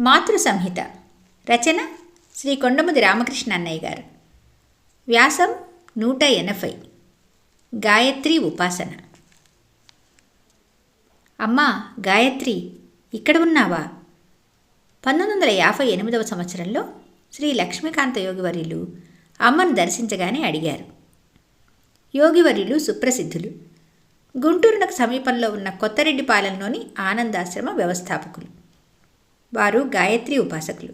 మాతృ సంహిత రచన శ్రీ కొండముది రామకృష్ణ అన్నయ్య గారు. వ్యాసం నూట ఎనభై. గాయత్రి ఉపాసన. అమ్మా గాయత్రి ఇక్కడ ఉన్నావా? పంతొమ్మిది వందల యాభై ఎనిమిదవ సంవత్సరంలో శ్రీ లక్ష్మీకాంత యోగివర్యులు అమ్మను దర్శించగానే అడిగారు. యోగివర్యులు సుప్రసిద్ధులు. గుంటూరునకు సమీపంలో ఉన్న కొత్తరెడ్డిపాలెంలోని ఆనందాశ్రమ వ్యవస్థాపకులు. వారు గాయత్రి ఉపాసకులు.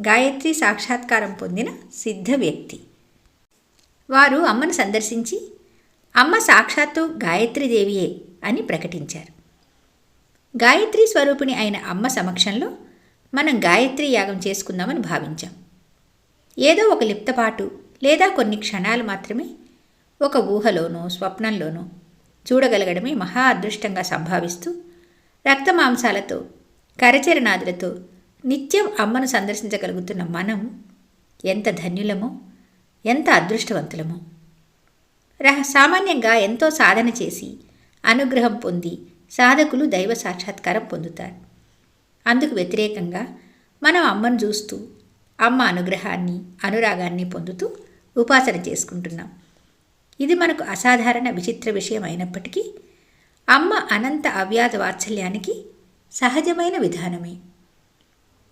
గాయత్రి సాక్షాత్కారం పొందిన సిద్ధ వ్యక్తి. వారు అమ్మను సందర్శించి అమ్మ సాక్షాత్తు గాయత్రీదేవియే అని ప్రకటించారు. గాయత్రి స్వరూపిణి అయిన అమ్మ సమక్షంలో మనం గాయత్రి యాగం చేసుకుందామని భావించాం. ఏదో ఒక లిప్తపాటు లేదా కొన్ని క్షణాలు మాత్రమే ఒక ఊహలోనో స్వప్నంలోనో చూడగలగడమే మహా అదృష్టంగా సంభావిస్తూ రక్తమాంసాలతో కరచరణాదులతో నిత్యం అమ్మను సందర్శించగలుగుతున్న మనం ఎంత ధన్యులమో ఎంత అదృష్టవంతులమో. రహ సామాన్యంగా ఎంతో సాధన చేసి అనుగ్రహం పొంది సాధకులు దైవ సాక్షాత్కారం పొందుతారు. అందుకు వ్యతిరేకంగా మనం అమ్మను చూస్తూ అమ్మ అనుగ్రహాన్ని అనురాగాన్ని పొందుతూ ఉపాసన చేసుకుంటున్నాం. ఇది మనకు అసాధారణ విచిత్ర విషయం అయినప్పటికీ అమ్మ అనంత అవ్యాధ వాత్సల్యానికి సహజమైన విధానమే.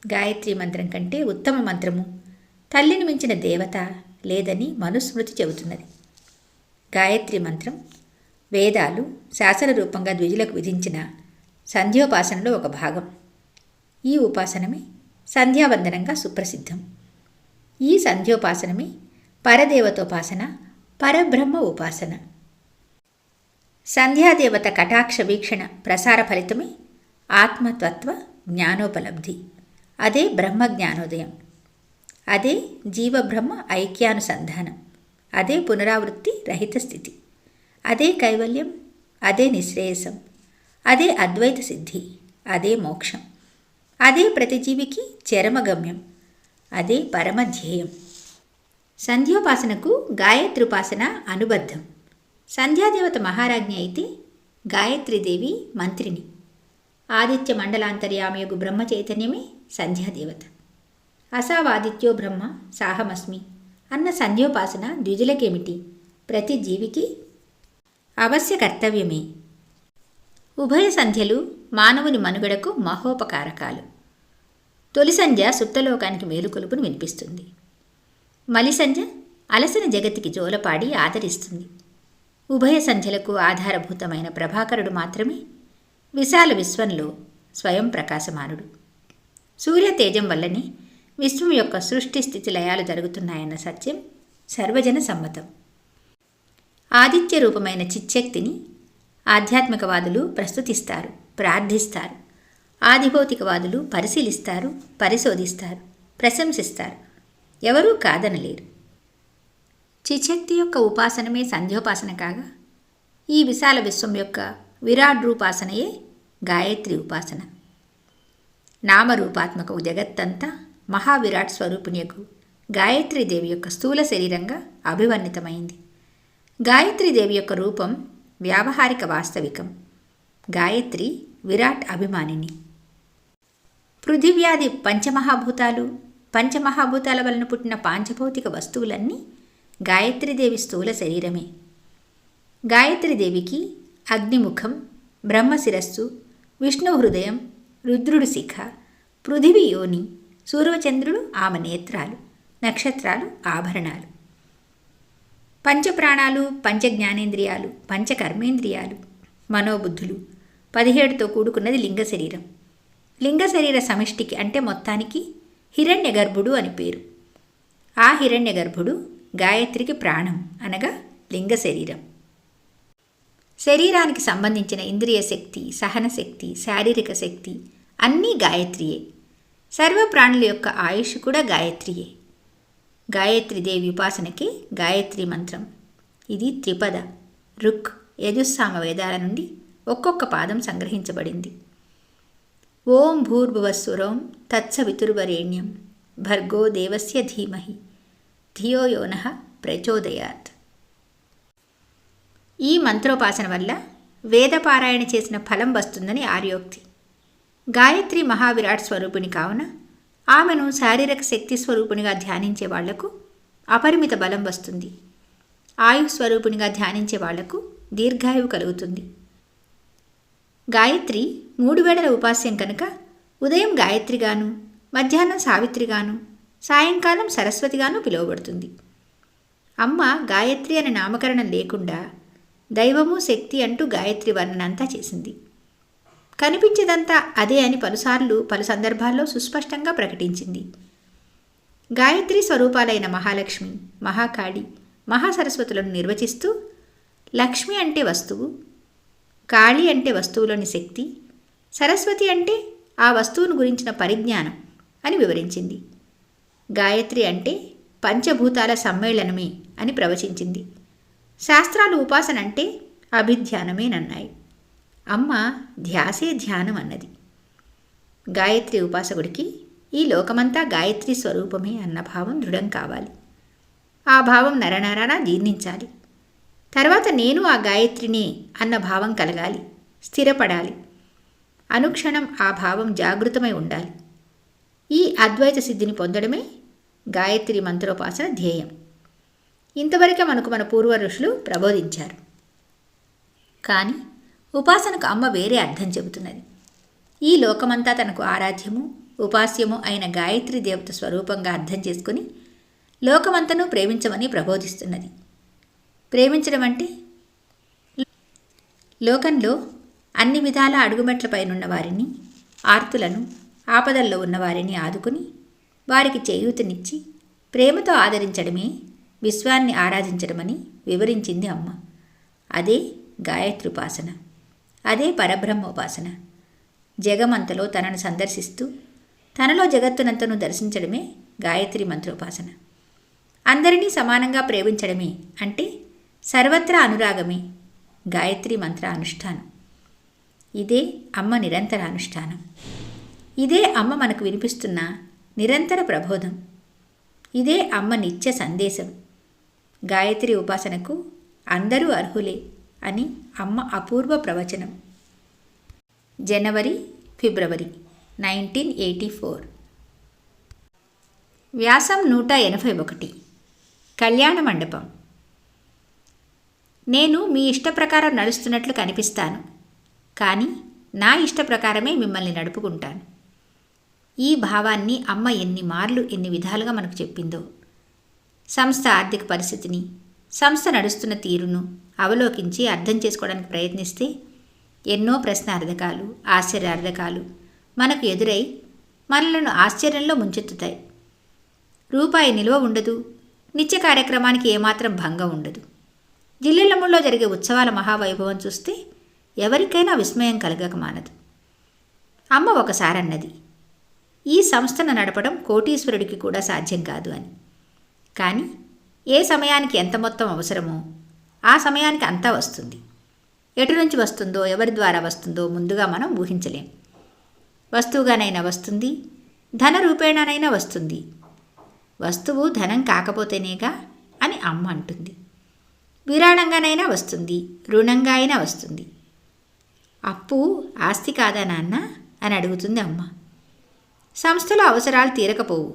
గాయత్రి మంత్రం కంటే ఉత్తమ మంత్రము తల్లిని మించిన దేవత లేదని మనుస్మృతి చెబుతున్నది. గాయత్రి మంత్రం వేదాలు శాసన రూపంగా ద్విజులకు విధించిన సంధ్యోపాసనలో ఒక భాగం. ఈ ఉపాసనమే సంధ్యావందనంగా సుప్రసిద్ధం. ఈ సంధ్యోపాసనమే పరదేవతోపాసన పరబ్రహ్మ ఉపాసన. సంధ్యాదేవత కటాక్ష వీక్షణ ప్రసార ఫలితమే ఆత్మతత్వ జ్ఞానోపలబ్ధి. అదే బ్రహ్మ జ్ఞానోదయం అదే జీవబ్రహ్మ ఐక్యానుసంధానం. అదే పునరావృత్తి రహిత స్థితి. అదే కైవల్యం. అదే నిశ్రేయసం. అదే అద్వైత సిద్ధి. అదే మోక్షం. అదే ప్రతిజీవికి చరమగమ్యం. అదే పరమధ్యేయం. సంధ్యోపాసనకు గాయత్రుపాసన అనుబద్ధం. సంధ్యాదేవత మహారాజ్ఞి అయితే గాయత్రీదేవి మంత్రిని. ఆదిత్య మండలాంతర్యామయగు బ్రహ్మ చైతన్యమే సంధ్యాదేవత అసావాదిత్యో బ్రహ్మ సాహమస్మి అన్న సంధ్యోపాసన ద్విజులకేమిటి? ప్రతి జీవికి అవశ్య కర్తవ్యమే. ఉభయ సంధ్యలు మానవుని మనుగడకు మహోపకారకాలు. తొలి సంధ్య సుప్తలోకానికి మేలుకొలుపును వినిపిస్తుంది. మలి సంధ్య అలసిన జగతికి జోలపాడి ఆదరిస్తుంది. ఉభయ సంధ్యలకు ఆధారభూతమైన ప్రభాకరుడు మాత్రమే విశాల విశ్వంలో స్వయం ప్రకాశమానుడు. సూర్య తేజం వల్లనే విశ్వం యొక్క సృష్టి స్థితి లయాలు జరుగుతున్నాయన్న సత్యం సర్వజన సమ్మతం. ఆదిత్య రూపమైన చిచ్చక్తిని ఆధ్యాత్మికవాదులు ప్రస్తుతిస్తారు ప్రార్థిస్తారు. ఆదిభౌతికవాదులు పరిశీలిస్తారు పరిశోధిస్తారు ప్రశంసిస్తారు. ఎవరూ కాదనలేరు. చిశక్తి యొక్క ఉపాసనమే సంధ్యోపాసన కాగా ఈ విశాల విశ్వం యొక్క విరాడ్ రూపాసనయే గాయత్రి ఉపాసన. నామరూపాత్మక జగత్తంతా మహావిరాట్ స్వరూపిణియకు గాయత్రీదేవి యొక్క స్థూల శరీరంగా అభివర్ణితమైంది. గాయత్రీదేవి యొక్క రూపం వ్యావహారిక వాస్తవికం. గాయత్రి విరాట్ అభిమానిని. పృథివ్యాది పంచమహాభూతాలు పంచమహాభూతాల వలన పుట్టిన పాంచభౌతిక వస్తువులన్నీ గాయత్రీదేవి స్థూల శరీరమే. గాయత్రీదేవికి అగ్నిముఖం బ్రహ్మశిరస్సు విష్ణు హృదయం రుద్రుడు శిఖ పృథివి యోని సూర్యచంద్రుడు ఆమె నేత్రాలు నక్షత్రాలు ఆభరణాలు. పంచప్రాణాలు పంచజ్ఞానేంద్రియాలు పంచకర్మేంద్రియాలు మనోబుద్ధులు పదిహేడుతో కూడుకున్నది లింగ శరీరం. లింగ శరీర సమిష్టికి అంటే మొత్తానికి హిరణ్య గర్భుడు అని పేరు. ఆ హిరణ్య గర్భుడు గాయత్రికి ప్రాణం అనగా లింగ శరీరం. శరీరానికి సంబంధించిన ఇంద్రియ శక్తి సహన శక్తి శారీరక శక్తి అన్నీ గాయత్రియే. సర్వప్రాణుల యొక్క ఆయుష్ కూడా గాయత్రియే. గాయత్రీదేవి ఉపాసనకి గాయత్రి మంత్రం. ఇది త్రిపద రుక్ యజుస్సామ వేదాల నుండి ఒక్కొక్క పాదం సంగ్రహించబడింది. ఓం భూర్భువస్సురం తత్సవితుర్వరేణ్యం. భర్గో దేవస్య ధీమహి. ధియో యోన ప్రచోదయాత్. ఈ మంత్రోపాసన వల్ల వేదపారాయణ చేసిన ఫలం వస్తుందని ఆర్యోక్తి. గాయత్రి మహావిరాట్ స్వరూపిణి కావున ఆమెను శారీరక శక్తి స్వరూపిణిగా ధ్యానించే వాళ్ళకు అపరిమిత బలం వస్తుంది. ఆయు స్వరూపిణిగా ధ్యానించే వాళ్ళకు దీర్ఘాయువు కలుగుతుంది. గాయత్రి మూడు వేళల ఉపాస్యం కనుక ఉదయం గాయత్రిగాను మధ్యాహ్నం సావిత్రిగాను సాయంకాలం సరస్వతిగాను పిలువబడుతుంది. అమ్మ గాయత్రి అనే నామకరణం లేకుండా దైవము శక్తి అంటూ గాయత్రి వర్ణనంతా చేసింది. కనిపించేదంతా అదే అని పలుసార్లు పలు సందర్భాల్లో సుస్పష్టంగా ప్రకటించింది. గాయత్రి స్వరూపాలైన మహాలక్ష్మి మహాకాళి మహాసరస్వతులను నిర్వచిస్తూ లక్ష్మి అంటే వస్తువు కాళి అంటే వస్తువులోని శక్తి సరస్వతి అంటే ఆ వస్తువును గురించిన పరిజ్ఞానం అని వివరించింది. గాయత్రి అంటే పంచభూతాల సమ్మేళనమే అని ప్రవచించింది. శాస్త్రాలు ఉపాసన అంటే అభిధ్యానమేనన్నాయి. అమ్మ ధ్యాసే ధ్యానం అన్నది గాయత్రి ఉపాసకుడికి ఈ లోకమంతా గాయత్రి స్వరూపమే అన్న భావం దృఢం కావాలి. ఆ భావం నరనరాన జీర్ణించాలి. తర్వాత నేను ఆ గాయత్రిని అన్న భావం కలగాలి స్థిరపడాలి. అనుక్షణం ఆ భావం జాగృతమై ఉండాలి. ఈ అద్వైత సిద్ధిని పొందడమే గాయత్రి మంత్రోపాసన ధ్యేయం. ఇంతవరకే మనకు మన పూర్వ ఋషులు ప్రబోధించారు. కానీ ఉపాసనకు అమ్మ వేరే అర్థం చెబుతున్నది. ఈ లోకమంతా తనకు ఆరాధ్యము ఉపాస్యము అయిన గాయత్రి దేవత స్వరూపంగా అర్థం చేసుకుని లోకమంతను ప్రేమించమని ప్రబోధిస్తున్నది. ప్రేమించడం అంటే లోకంలో అన్ని విధాల అడుగుమెట్లపైనున్న వారిని ఆర్తులను ఆపదల్లో ఉన్నవారిని ఆదుకుని వారికి చేయూతనిచ్చి ప్రేమతో ఆదరించడమే విశ్వాన్ని ఆరాధించడమని వివరించింది అమ్మ. అదే గాయత్రుపాసన. అదే పరబ్రహ్మోపాసన. జగమంతలో తనను సందర్శిస్తూ తనలో జగత్తునంతను దర్శించడమే గాయత్రి మంత్రోపాసన. అందరినీ సమానంగా ప్రేమించడమే అంటే సర్వత్రా అనురాగమే గాయత్రి మంత్ర అనుష్ఠానం. ఇదే అమ్మ నిరంతర అనుష్ఠానం. ఇదే అమ్మ మనకు వినిపిస్తున్న నిరంతర ప్రబోధం. ఇదే అమ్మ నిత్య సందేశం. గాయత్రి ఉపాసనకు అందరూ అర్హులే అని అమ్మ అపూర్వ ప్రవచనం. జనవరి ఫిబ్రవరి నైన్టీన్ ఎయిటీ ఫోర్. వ్యాసం నూట ఎనభై ఒకటి. కళ్యాణ మండపం. నేను మీ ఇష్ట ప్రకారం నడుస్తున్నట్లు కనిపిస్తాను. కానీ నా ఇష్ట ప్రకారమే మిమ్మల్ని నడుపుకుంటాను. ఈ భావాన్ని అమ్మ ఎన్ని మార్లు ఎన్ని విధాలుగా మనకు చెప్పిందో. సంస్థ ఆర్థిక పరిస్థితిని సంస్థ నడుస్తున్న తీరును అవలోకించి అర్థం చేసుకోవడానికి ప్రయత్నిస్తే ఎన్నో ప్రశ్నార్థకాలు ఆశ్చర్యార్థకాలు మనకు ఎదురై మనలను ఆశ్చర్యంలో ముంచెత్తుతాయి. రూపాయి నిల్వ ఉండదు నిత్య కార్యక్రమానికి ఏమాత్రం భంగం ఉండదు. జిల్లెలమ్ముల్లో జరిగే ఉత్సవాల మహావైభవం చూస్తే ఎవరికైనా విస్మయం కలగక మానదు. అమ్మ ఒకసారి అన్నది ఈ సంస్థను నడపడం కోటీశ్వరుడికి కూడా సాధ్యం కాదు అని. కానీ ఏ సమయానికి ఎంత మొత్తం అవసరమో ఆ సమయానికి అంతా వస్తుంది. ఎటు నుంచి వస్తుందో ఎవరి ద్వారా వస్తుందో ముందుగా మనం ఊహించలేం. వస్తువుగానైనా వస్తుంది ధన రూపేణనైనా వస్తుంది. వస్తువు ధనం కాకపోతేనేగా అని అమ్మ అంటుంది. విరాళంగానైనా వస్తుంది రుణంగా అయినా వస్తుంది. అప్పు ఆస్తి కాదా నాన్న అని అడుగుతుంది అమ్మ. సంస్థలో అవసరాలు తీరకపోవు.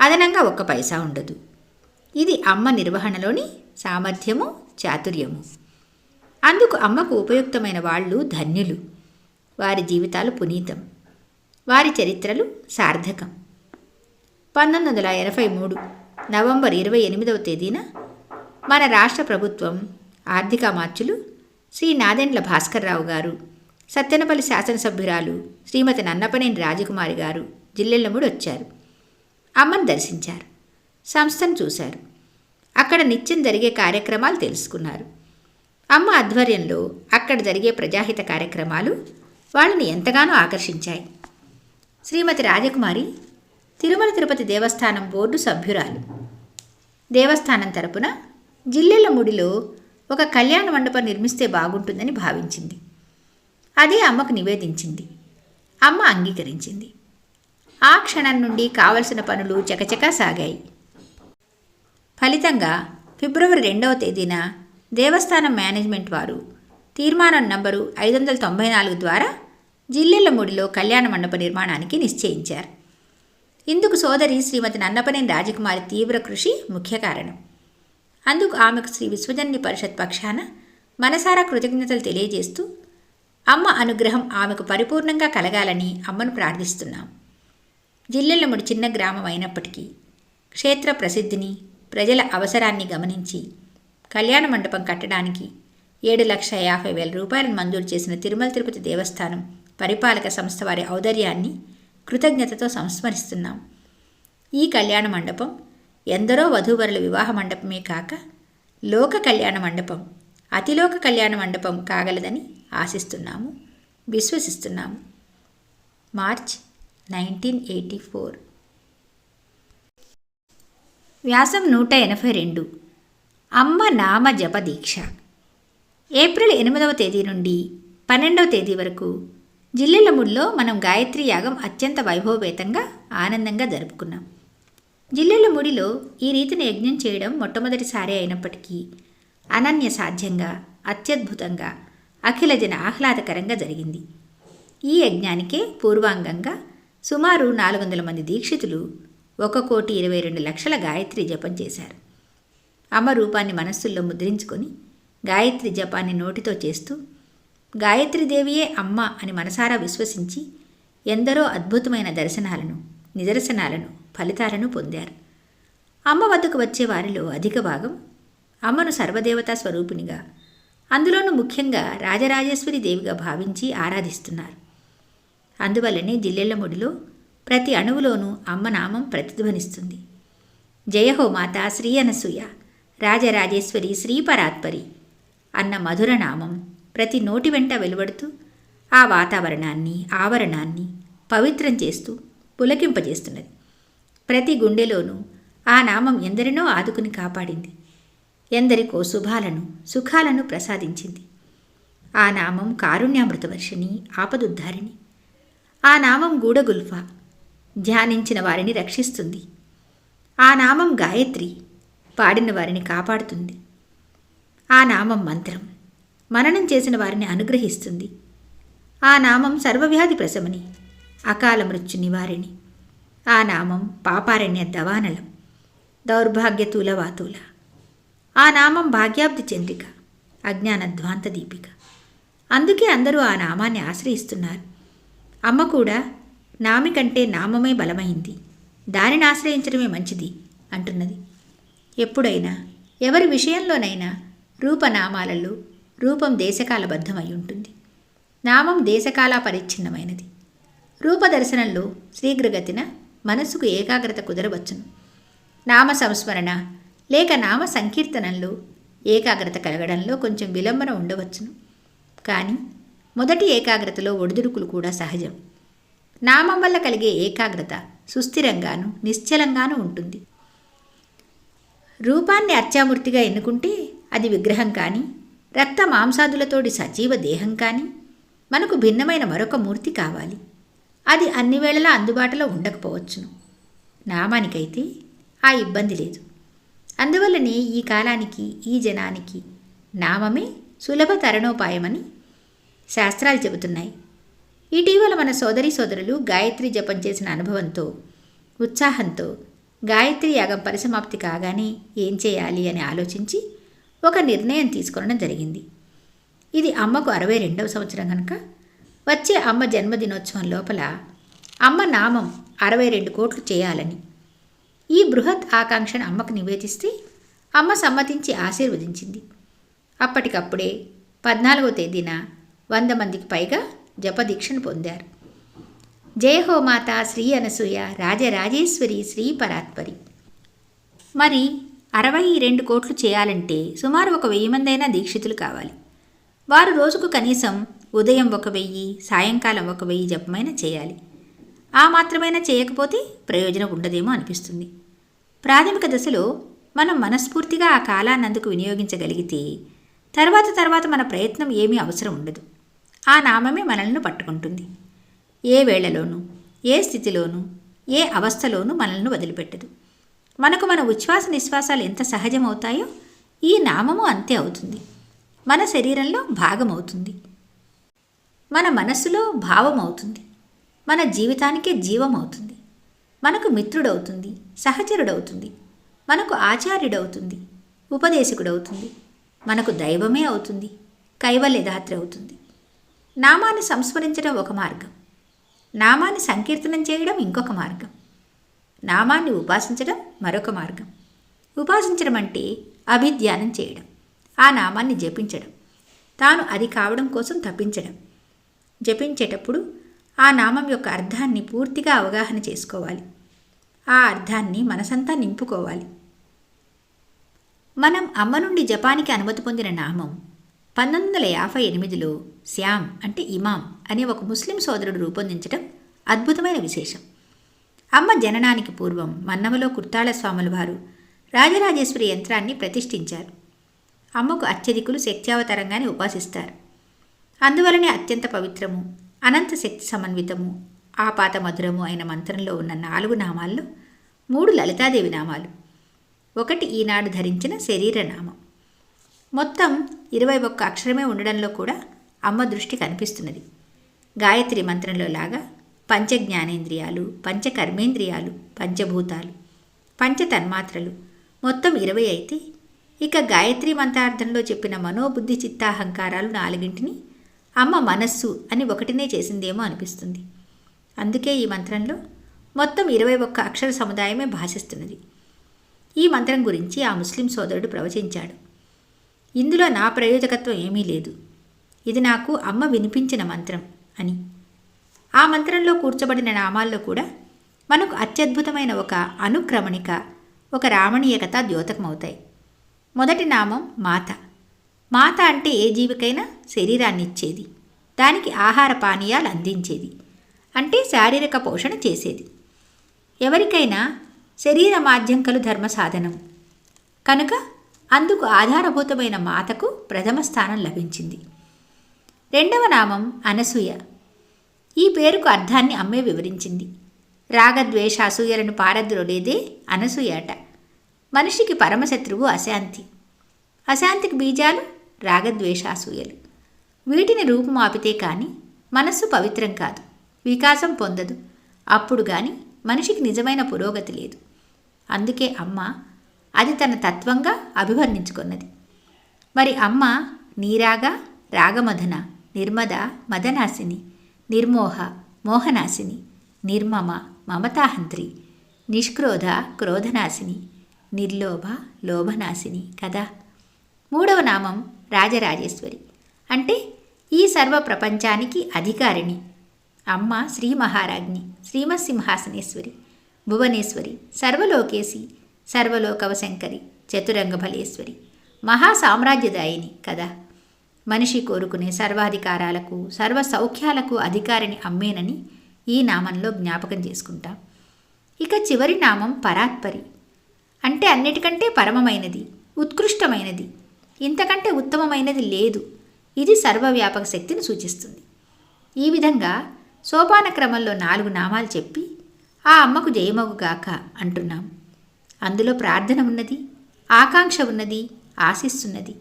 అదనంగా ఒక్క పైసా ఉండదు. ఇది అమ్మ నిర్వహణలోని సామర్థ్యము చాతుర్యము. అందుకు అమ్మకు ఉపయుక్తమైన వాళ్ళు ధన్యులు. వారి జీవితాలు పునీతం. వారి చరిత్రలు సార్థకం. పంతొమ్మిది వందల ఎనభై మూడు నవంబర్ ఇరవై ఎనిమిదవ తేదీన మన రాష్ట్ర ప్రభుత్వం ఆర్థిక మార్చులు శ్రీ నాదెండ్ల భాస్కర్రావు గారు సత్యనపల్లి శాసనసభ్యురాలు శ్రీమతి నన్నపనేని రాజకుమారి గారు జిల్లెళ్ళముడు వచ్చారు అమ్మను దర్శించారు. సంస్థను చూశారు. అక్కడ నిత్యం జరిగే కార్యక్రమాలు తెలుసుకున్నారు. అమ్మ ఆధ్వర్యంలో అక్కడ జరిగే ప్రజాహిత కార్యక్రమాలు వాళ్ళని ఎంతగానో ఆకర్షించాయి. శ్రీమతి రాజకుమారి తిరుమల తిరుపతి దేవస్థానం బోర్డు సభ్యురాలు. దేవస్థానం తరపున జిల్లెల ముడిలో ఒక కళ్యాణ మండపం నిర్మిస్తే బాగుంటుందని భావించింది. అదే అమ్మకు నివేదించింది. అమ్మ అంగీకరించింది. ఆ క్షణం నుండి కావలసిన పనులు చకచకా సాగాయి. ఫలితంగా ఫిబ్రవరి రెండవ తేదీన దేవస్థానం మేనేజ్మెంట్ వారు తీర్మానం నంబరు ఐదు వందల తొంభై నాలుగు ద్వారా జిల్లెళ్ళమూడిలో కళ్యాణ మండప నిర్మాణానికి నిశ్చయించారు. ఇందుకు సోదరి శ్రీమతి నన్నపనేని రాజకుమారి తీవ్ర కృషి ముఖ్య కారణం. అందుకు ఆమెకు శ్రీ విశ్వజన్య పరిషత్ పక్షాన మనసారా కృతజ్ఞతలు తెలియజేస్తూ అమ్మ అనుగ్రహం ఆమెకు పరిపూర్ణంగా కలగాలని అమ్మను ప్రార్థిస్తున్నాం. జిల్లెళ్ళముడి చిన్న గ్రామం అయినప్పటికీ క్షేత్ర ప్రసిద్ధిని ప్రజల అవసరాన్ని గమనించి కళ్యాణ మండపం కట్టడానికి ఏడు లక్ష యాభై వేల రూపాయలను మంజూరు చేసిన తిరుమల తిరుపతి దేవస్థానం పరిపాలక సంస్థ వారి ఔదర్యాన్ని కృతజ్ఞతతో సంస్మరిస్తున్నాం. ఈ కళ్యాణ మండపం ఎందరో వధూవరుల వివాహ మండపమే కాక లోక కళ్యాణ మండపం అతిలోక కళ్యాణ మండపం కాగలదని ఆశిస్తున్నాము విశ్వసిస్తున్నాము. March nineteen eighty four. వ్యాసం నూట ఎనభై రెండు. అమ్మ నామ జప దీక్ష. ఏప్రిల్ ఎనిమిదవ తేదీ నుండి పన్నెండవ తేదీ వరకు జిల్లెలముడిలో మనం గాయత్రి యాగం అత్యంత వైభవపేతంగా ఆనందంగా జరుపుకున్నాం. జిల్లెలముడిలో ఈ రీతిని యజ్ఞం చేయడం మొట్టమొదటిసారి అయినప్పటికీ అనన్య సాధ్యంగా అత్యద్భుతంగా అఖిల జన ఆహ్లాదకరంగా జరిగింది. ఈ యజ్ఞానికే పూర్వాంగంగా సుమారు నాలుగు వందల మంది దీక్షితులు ఒక కోటి ఇరవై రెండు లక్షల గాయత్రి జపం చేశారు. అమ్మ రూపాన్ని మనస్సుల్లో ముద్రించుకొని గాయత్రి జపాన్ని నోటితో చేస్తూ గాయత్రీదేవియే అమ్మ అని మనసారా విశ్వసించి ఎందరో అద్భుతమైన దర్శనాలను నిదర్శనాలను ఫలితాలను పొందారు. అమ్మ వద్దకు వచ్చే వారిలో అధిక భాగం అమ్మను సర్వదేవతా స్వరూపిణిగా అందులోనూ ముఖ్యంగా రాజరాజేశ్వరి దేవిగా భావించి ఆరాధిస్తున్నారు. అందువల్లనే జిల్లెళ్ళముడిలో ప్రతి అణువులోనూ అమ్మ నామం ప్రతిధ్వనిస్తుంది. జయహో మాత శ్రీ అనసూయ రాజరాజేశ్వరి శ్రీపరాత్పరి అన్న మధుర నామం ప్రతి నోటి వెంట వెలువడుతూ ఆ వాతావరణాన్ని ఆవరణాన్ని పవిత్రం చేస్తూ పులకింపజేస్తున్నది. ప్రతి గుండెలోనూ ఆ నామం ఎందరినో ఆదుకుని కాపాడింది. ఎందరికో శుభాలను సుఖాలను ప్రసాదించింది. ఆ నామం కారుణ్యామృతవర్షిణి ఆపదుద్ధారిణి. ఆ నామం గూఢగుల్ఫ ధ్యానించిన వారిని రక్షిస్తుంది. ఆ నామం గాయత్రి పాడిన వారిని కాపాడుతుంది. ఆ నామం మంత్రం మననం చేసిన వారిని అనుగ్రహిస్తుంది. ఆ నామం సర్వవ్యాధి ప్రశమని అకాల మృత్యు నివారిణి. ఆ నామం పాపారణ్య దవానలం దౌర్భాగ్య తూలవాతూల. ఆ నామం భాగ్యాబ్ది చంద్రిక అజ్ఞాన ధ్వాంత దీపిక. అందుకే అందరూ ఆ నామాన్ని ఆశ్రయిస్తున్నారు. అమ్మ కూడా నామి కంటే నామమే బలమైంది. దానిని ఆశ్రయించడమే మంచిది అంటున్నది. ఎప్పుడైనా ఎవరి విషయంలోనైనా రూపనామాలలో రూపం దేశకాలబద్ధమై ఉంటుంది నామం దేశకాల పరిచ్ఛిన్నమైనది రూపదర్శనంలో శీఘ్రగతిన మనసుకు ఏకాగ్రత కుదరవచ్చును. నామ సంస్మరణ లేక నామ సంకీర్తనంలో ఏకాగ్రత కలగడంలో కొంచెం విలంబన ఉండవచ్చును. కానీ మొదటి ఏకాగ్రతలో ఒడిదుడుకులు కూడా సహజం. నామం వల్ల కలిగే ఏకాగ్రత సుస్థిరంగాను నిశ్చలంగాను ఉంటుంది. రూపాన్ని అర్చామూర్తిగా ఎన్నుకుంటే అది విగ్రహం కానీ రక్త మాంసాదులతోటి సజీవ దేహం కానీ మనకు భిన్నమైన మరొక మూర్తి కావాలి. అది అన్ని వేళలా అందుబాటులో ఉండకపోవచ్చును. నామానికైతే ఆ ఇబ్బంది లేదు. అందువల్లనే ఈ కాలానికి ఈ జనానికి నామమే సులభ తరణోపాయమని శాస్త్రాలు చెబుతున్నాయి. ఇటీవల మన సోదరి సోదరులు గాయత్రి జపం చేసిన అనుభవంతో ఉత్సాహంతో గాయత్రి యాగం పరిసమాప్తి కాగానే ఏం చేయాలి అని ఆలోచించి ఒక నిర్ణయం తీసుకోవడం జరిగింది. ఇది అమ్మకు అరవై రెండవ సంవత్సరం కనుక వచ్చే అమ్మ జన్మదినోత్సవం లోపల అమ్మ నామం అరవై రెండు కోట్లు చేయాలని ఈ బృహత్ ఆకాంక్షను అమ్మకు నివేదిస్తే అమ్మ సమ్మతించి ఆశీర్వదించింది. అప్పటికప్పుడే పద్నాలుగో తేదీన వంద మందికి పైగా జపదీక్షను పొందారు. జయ హో మాత శ్రీ అనసూయ రాజరాజేశ్వరి శ్రీ పరాత్పరి. మరి అరవై రెండు కోట్లు చేయాలంటే సుమారు ఒక వెయ్యి మందైనా దీక్షితులు కావాలి. వారు రోజుకు కనీసం ఉదయం ఒక వెయ్యి సాయంకాలం ఒక వెయ్యి జపమైన చేయాలి. ఆ మాత్రమైనా చేయకపోతే ప్రయోజనం ఉండదేమో అనిపిస్తుంది. ప్రాథమిక దశలో మనం మనస్ఫూర్తిగా ఆ కాలాన్నందుకు వినియోగించగలిగితే తర్వాత తర్వాత మన ప్రయత్నం ఏమీ అవసరం ఉండదు. ఆ నామమే మనల్ని పట్టుకుంటుంది. ఏ వేళలోనూ ఏ స్థితిలోనూ ఏ అవస్థలోనూ మనల్ని వదిలిపెట్టదు. మనకు మన ఉచ్ఛ్వాస నిశ్వాసాలు ఎంత సహజమవుతాయో ఈ నామము అంతే అవుతుంది. మన శరీరంలో భాగమవుతుంది. మన మనస్సులో భావం అవుతుంది మన జీవితానికే జీవం అవుతుంది మనకు మిత్రుడవుతుంది సహచరుడవుతుంది. మనకు ఆచార్యుడవుతుంది ఉపదేశకుడవుతుంది. మనకు దైవమే అవుతుంది కైవల్యదాత్రి అవుతుంది. నామాన్ని సంస్మరించడం ఒక మార్గం. నామాన్ని సంకీర్తనం చేయడం ఇంకొక మార్గం. నామాన్ని ఉపాసించడం మరొక మార్గం. ఉపాసించడం అంటే అభిధ్యానం చేయడం. ఆ నామాన్ని జపించడం. తాను అది కావడం కోసం తప్పించడం జపించేటప్పుడు ఆ నామం యొక్క అర్థాన్ని పూర్తిగా అవగాహన చేసుకోవాలి. ఆ అర్థాన్ని మనసంతా నింపుకోవాలి. మనం అమ్మ నుండి జపానికి అనుమతి పొందిన నామం పంతొమ్మిది వందల యాభై ఎనిమిదిలో శ్యామ్ అంటే ఇమాం అనే ఒక ముస్లిం సోదరుడు రూపొందించడం అద్భుతమైన విశేషం. అమ్మ జననానికి పూర్వం మన్నమలో కుర్తాళ స్వాముల వారు రాజరాజేశ్వరి యంత్రాన్ని ప్రతిష్ఠించారు. అమ్మకు అత్యధికులు శక్త్యావతారంగానే ఉపాసిస్తారు. అందువలనే అత్యంత పవిత్రము అనంత శక్తి సమన్వితము ఆపాత మధురము అయిన మంత్రంలో ఉన్న నాలుగు నామాల్లో మూడు లలితాదేవి నామాలు ఒకటి ఈనాడు ధరించిన శరీర నామం. మొత్తం ఇరవై ఒక్క అక్షరమే ఉండడంలో కూడా అమ్మ దృష్టి కనిపిస్తున్నది. గాయత్రి మంత్రంలో లాగా పంచ జ్ఞానేంద్రియాలు పంచ కర్మేంద్రియాలు పంచభూతాలు పంచ తన్మాత్రలు మొత్తం ఇరవై అయితే ఇక గాయత్రి మంత్రార్థంలో చెప్పిన మనోబుద్ధి చిత్తాహంకారాలు నాలుగింటిని అమ్మ మనస్సు అని ఒకటినే చేసిందేమో అనిపిస్తుంది. అందుకే ఈ మంత్రంలో మొత్తం ఇరవై ఒక్క అక్షర సముదాయమే భాషిస్తున్నది. ఈ మంత్రం గురించి ఆ ముస్లిం సోదరుడు ప్రవచించాడు. ఇందులో నా ప్రయోజకత్వం ఏమీ లేదు. ఇది నాకు అమ్మ వినిపించిన మంత్రం అని. ఆ మంత్రంలో కూర్చబడిన నామాల్లో కూడా మనకు అత్యద్భుతమైన ఒక అనుక్రమణిక ఒక రామణీయకత ద్యోతకమవుతాయి. మొదటి నామం మాత. మాత అంటే ఏ జీవికైనా శరీరాన్ని ఇచ్చేది దానికి ఆహార పానీయాలు అందించేది. అంటే శారీరక పోషణ చేసేది. ఎవరికైనా శరీర మాధ్యంకలు ధర్మ సాధనం. కనుక అందుకు ఆధారభూతమైన మాతకు ప్రథమ స్థానం లభించింది. రెండవ నామం అనసూయ. ఈ పేరుకు అర్థాన్ని అమ్మే వివరించింది. రాగద్వేష అసూయలను పారద్రోలేదే అనసూయట. మనిషికి పరమశత్రువు అశాంతి. అశాంతికి బీజాలు రాగద్వేషాసూయలు వీటిని రూపుమాపితే కానీ మనస్సు పవిత్రం కాదు. వికాసం పొందదు. అప్పుడు కానీ మనిషికి నిజమైన పురోగతి లేదు. అందుకే అమ్మ అది తన తత్వంగా అభివర్ణించుకున్నది. మరి అమ్మ నీరాగ రాగమధన నిర్మద మదనాశిని నిర్మోహ మోహనాశిని నిర్మమ మమతాహంత్రి నిష్క్రోధ క్రోధనాశిని నిర్లోభ లోభనాశిని కదా. మూడవ నామం రాజరాజేశ్వరి. అంటే ఈ సర్వ ప్రపంచానికి అధికారిణి. అమ్మ శ్రీ మహారాజ్ని శ్రీమత్సింహాసనేశ్వరి భువనేశ్వరి సర్వలోకేసి సర్వలోకవశంకరి చతురంగఫలేశ్వరి మహాసామ్రాజ్యదాయిని కదా. మనిషి కోరుకునే సర్వాధికారాలకు సర్వ సౌఖ్యాలకు అధికారిని అమ్మేనని ఈ నామంలో జ్ఞాపకం చేసుకుంటాం. ఇక చివరి నామం పరాత్పరి. అంటే అన్నిటికంటే పరమమైనది ఉత్కృష్టమైనది ఇంతకంటే ఉత్తమమైనది లేదు. ఇది సర్వవ్యాపక శక్తిని సూచిస్తుంది. ఈ విధంగా సోపాన క్రమంలో నాలుగు నామాలు చెప్పి ఆ అమ్మకు జయమగుగాక అంటున్నాం. అందులో ప్రార్థన ఉన్నది ఆకాంక్ష ఉన్నది ఆశిస్తున్నది.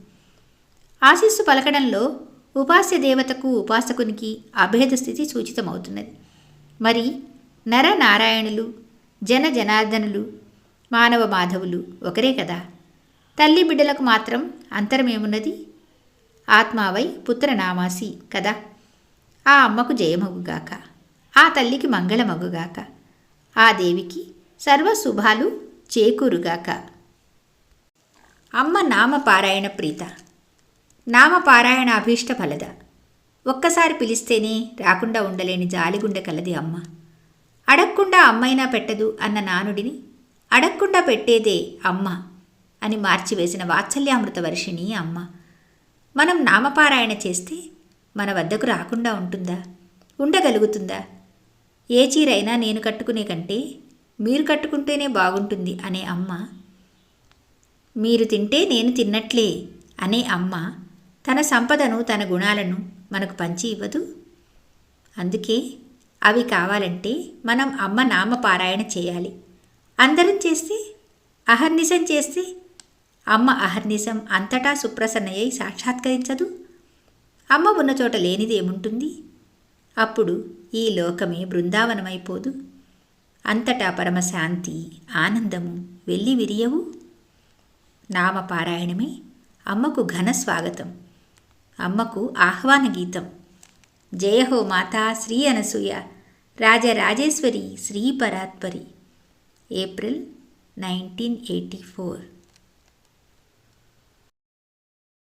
ఆశిస్సు పలకడంలో ఉపాస్య దేవతకు ఉపాసకునికి అభేద స్థితి సూచితమవుతున్నది. మరి నర నారాయణులు జన జనార్దనులు మానవ మాధవులు ఒకరే కదా? తల్లి బిడ్డలకు మాత్రం అంతరమేమున్నది? ఆత్మావై పుత్రనామాసి కదా? ఆ అమ్మకు జయమగుగాక ఆ తల్లికి మంగళమగుగాక ఆ దేవికి సర్వశుభాలు చేకూరుగాక. అమ్మ నామపారాయణ ప్రీత. నామపారాయణ అభీష్ట ఫలద. ఒక్కసారి పిలిస్తేనే రాకుండా ఉండలేని జాలిగుండె కలది అమ్మ. అడక్కుండా అమ్మైనా పెట్టదు అన్న నానుడిని అడక్కుండా పెట్టేదే అమ్మ అని మార్చివేసిన వాత్సల్యామృత వర్షిణి అమ్మ. మనం నామపారాయణ చేస్తే మన వద్దకు రాకుండా ఉంటుందా? ఉండగలుగుతుందా? ఏ చీరైనా నేను కట్టుకునే కంటే మీరు కట్టుకుంటేనే బాగుంటుంది అనే అమ్మ మీరు తింటే నేను తిన్నట్లే అనే అమ్మ తన సంపదను తన గుణాలను మనకు పంచి ఇవ్వదు. అందుకే అవి కావాలంటే మనం అమ్మ నామపారాయణ చేయాలి. అందరం చేస్తే అహర్నిశం చేస్తే అమ్మ అహర్నిశం అంతటా సుప్రసన్నయ్యై సాక్షాత్కరించదు. అమ్మ ఉన్న చోట లేనిది ఏముంటుంది అప్పుడు ఈ లోకమే బృందావనమైపోదు. అంతటా పరమశాంతి ఆనందము వెళ్ళి విరియవు. నామపారాయణమే. అమ్మకు ఘన స్వాగతం. అమ్మకు ఆహ్వాన గీతం. జయహో Mata Shri Anasuya. Rajarajeshwari Shri Paratpari. April nineteen eighty four.